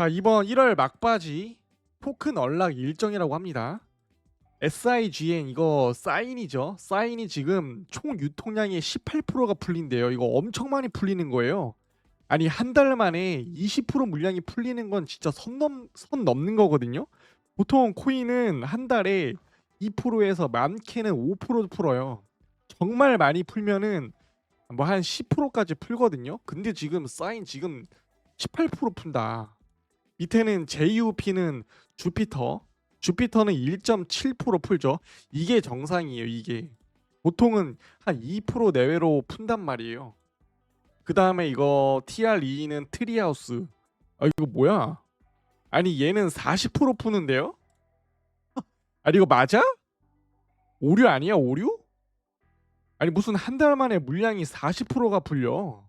자, 이번 1월 막바지 토큰 언락 일정이라고 합니다. SIGN 이거 사인이죠. 사인이 지금 총 유통량의 18%가 풀린대요. 이거 엄청 많이 풀리는 거예요. 아니 한 달 만에 20% 물량이 풀리는 건 진짜 선, 넘, 선 넘는 거거든요. 보통 코인은 한 달에 2%에서 많게는 5% 풀어요. 정말 많이 풀면은 뭐 한 10%까지 풀거든요. 근데 지금 사인 지금 18% 푼다. 밑에는 JUP는 주피터. 주피터는 1.7% 풀죠. 이게 정상이에요, 이게. 보통은 한 2% 내외로 푼단 말이에요. 그 다음에 이거 TR2는 트리하우스. 아, 이거 뭐야? 아니, 얘는 40% 푸는데요? 아니, 이거 맞아? 오류 아니야, 오류? 아니, 무슨 한 달 만에 물량이 40%가 풀려.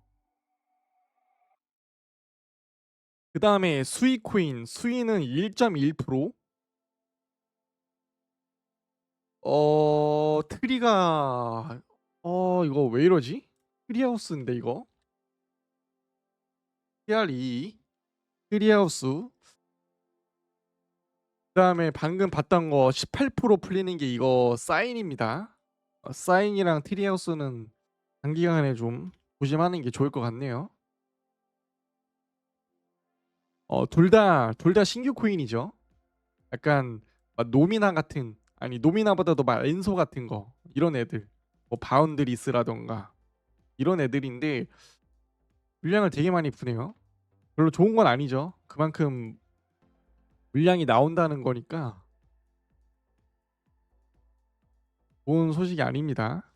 그 다음에 수익코인, 수익은 1.1%. 어, 트리가, 어, 이거 왜 이러지? 트리하우스인데, 이거? TR2, 트리하우스. 그 다음에 방금 봤던 거 18% 풀리는 게 이거 사인입니다. 어, 사인이랑 트리하우스는 단기간에 좀 조심하는 게 좋을 것 같네요. 어, 둘 다, 둘 다 신규 코인이죠. 약간 막 노미나 같은, 아니 노미나보다도 막 엔소 같은 거 이런 애들, 뭐 바운드리스라던가 이런 애들인데 물량을 되게 많이 푸네요. 별로 좋은 건 아니죠. 그만큼 물량이 나온다는 거니까 좋은 소식이 아닙니다.